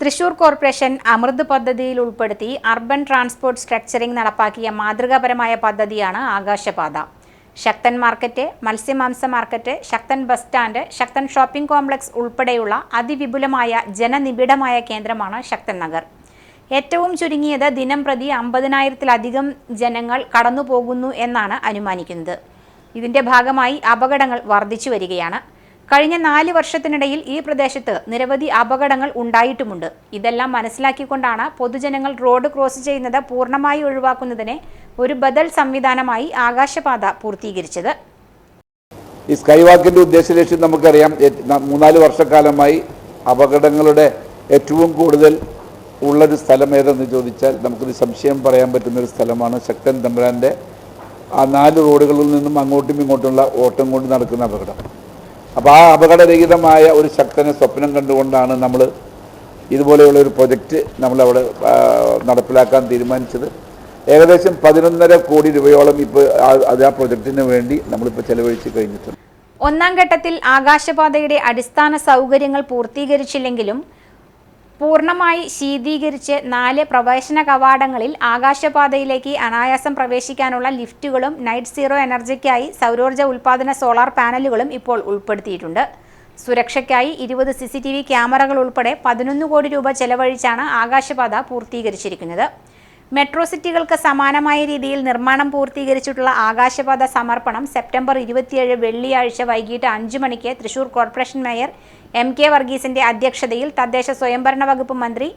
Thrissur corporation അമൃത് പദ്ധതിയിൽ ഉൾപ്പെടുത്തി urban transport structuring നടപ്പാക്കിയ മാതൃകാപരമായ പദ്ധതിയാണ് ആകാശപാത. Sakthan market മത്സ്യമാംസ market Sakthan bus stand Sakthan shopping complex ഉൾപ്പെടെയുള്ള അതിവിപുലമായ ജനനിബിഡമായ കേന്ദ്രമാണ് ശക്തൻ നഗർ. ഏറ്റവും ചുരുങ്ങിയത് ദിനം പ്രതി അമ്പതിനായിരത്തിലധികം ജനങ്ങൾ കടന്നു പോകുന്നു എന്നാണ് അനുമാനിക്കുന്നത്. ഇതിന്റെ ഭാഗമായി അപകടങ്ങൾ വർദ്ധിച്ചു വരികയാണ്. കഴിഞ്ഞ നാല് വർഷത്തിനിടയിൽ ഈ പ്രദേശത്ത് നിരവധി അപകടങ്ങൾ ഉണ്ടായിട്ടുമുണ്ട്. ഇതെല്ലാം മനസ്സിലാക്കിക്കൊണ്ടാണ് പൊതുജനങ്ങൾ റോഡ് ക്രോസ് ചെയ്യുന്നത് പൂർണമായി ഒഴിവാക്കുന്നതിനെ ഒരു ബദൽ സംവിധാനമായി ആകാശപാത പൂർത്തീകരിച്ചത്. ഈ സ്കൈ ഉദ്ദേശ ഉദ്ദേശലക്ഷ്യം നമുക്കറിയാം. മൂന്നാൽ വർഷക്കാലമായി അപകടങ്ങളുടെ ഏറ്റവും കൂടുതൽ ഉള്ളൊരു സ്ഥലം ഏതെന്ന് ചോദിച്ചാൽ നമുക്കൊരു സംശയം പറയാൻ പറ്റുന്ന ഒരു സ്ഥലമാണ് ശക്തൻ തമ്പുരാന്റെ ആ നാല് റോഡുകളിൽ നിന്നും അങ്ങോട്ടും ഇങ്ങോട്ടുമുള്ള ഓട്ടം കൊണ്ട് നടക്കുന്ന അപകടം. അപ്പോൾ ആ അപകടരഹിതമായ ഒരു ശക്തനെ സ്വപ്നം കണ്ടുകൊണ്ടാണ് നമ്മൾ ഇതുപോലെയുള്ള ഒരു പ്രൊജക്റ്റ് നമ്മളവിടെ നടപ്പിലാക്കാൻ തീരുമാനിച്ചത്. ഏകദേശം പതിനൊന്നര കോടി രൂപയോളം ഇപ്പോൾ അത് ആ പ്രൊജക്റ്റിന് വേണ്ടി നമ്മളിപ്പോൾ ചെലവഴിച്ച് കഴിഞ്ഞിട്ടുണ്ട്. ഒന്നാം ഘട്ടത്തിൽ ആകാശപാതയുടെ അടിസ്ഥാന സൗകര്യങ്ങൾ പൂർത്തീകരിച്ചില്ലെങ്കിലും പൂർണമായി ശീതീകരിച്ച് നാല് പ്രവേശന കവാടങ്ങളിൽ ആകാശപാതയിലേക്ക് അനായാസം പ്രവേശിക്കാനുള്ള ലിഫ്റ്റുകളും നൈറ്റ് സീറോ എനർജിക്കായി സൗരോർജ ഉൽപ്പാദന സോളാർ പാനലുകളും ഇപ്പോൾ ഉൾപ്പെടുത്തിയിട്ടുണ്ട്. സുരക്ഷയ്ക്കായി ഇരുപത് സി സി ടി വി ക്യാമറകൾ ഉൾപ്പെടെ പതിനൊന്ന് കോടി രൂപ ചെലവഴിച്ചാണ് ആകാശപാത പൂർത്തീകരിച്ചിരിക്കുന്നത്. മെട്രോ സിറ്റികൾക്ക് സമാനമായ രീതിയിൽ നിർമ്മാണം പൂർത്തീകരിച്ചിട്ടുള്ള ആകാശപാത സമർപ്പണം സെപ്റ്റംബർ ഇരുപത്തിയേഴ് വെള്ളിയാഴ്ച വൈകിട്ട് അഞ്ചു മണിക്ക് Thrissur corporation mayor M K വർഗീസിന്റെ അധ്യക്ഷതയിൽ തദ്ദേശ സ്വയംഭരണ വകുപ്പ് മന്ത്രി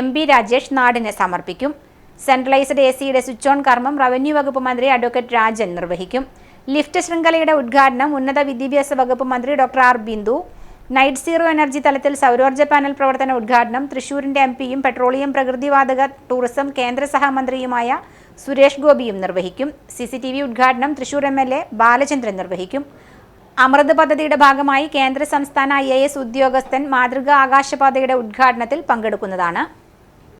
എം ബി രാജേഷ് നാടിന് സമർപ്പിക്കും. സെൻട്രലൈസ്ഡ് എ സിയുടെ സ്വിച്ച് ഓൺ കർമ്മം റവന്യൂ വകുപ്പ് മന്ത്രി അഡ്വക്കേറ്റ് രാജൻ നിർവഹിക്കും. ലിഫ്റ്റ് ശൃംഖലയുടെ ഉദ്ഘാടനം ഉന്നത വിദ്യാഭ്യാസ വകുപ്പ് മന്ത്രി doctor R Bindu net zero energy തലത്തിൽ സൗരോർജ പാനൽ പ്രവർത്തന ഉദ്ഘാടനം തൃശൂരിന്റെ എം പിയും പെട്രോളിയം പ്രകൃതിവാതക ടൂറിസം കേന്ദ്ര സഹമന്ത്രിയുമായ സുരേഷ് ഗോപിയും നിർവഹിക്കും. സി സി ടി വി ഉദ്ഘാടനം Thrissur M L A Balachandran നിർവഹിക്കും. അമൃത് പദ്ധതിയുടെ ഭാഗമായി കേന്ദ്ര സംസ്ഥാന ഐ എ എസ് ഉദ്യോഗസ്ഥൻ മാതൃകാ ആകാശപാതയുടെ ഉദ്ഘാടനത്തിൽ പങ്കെടുക്കുന്നതാണ്.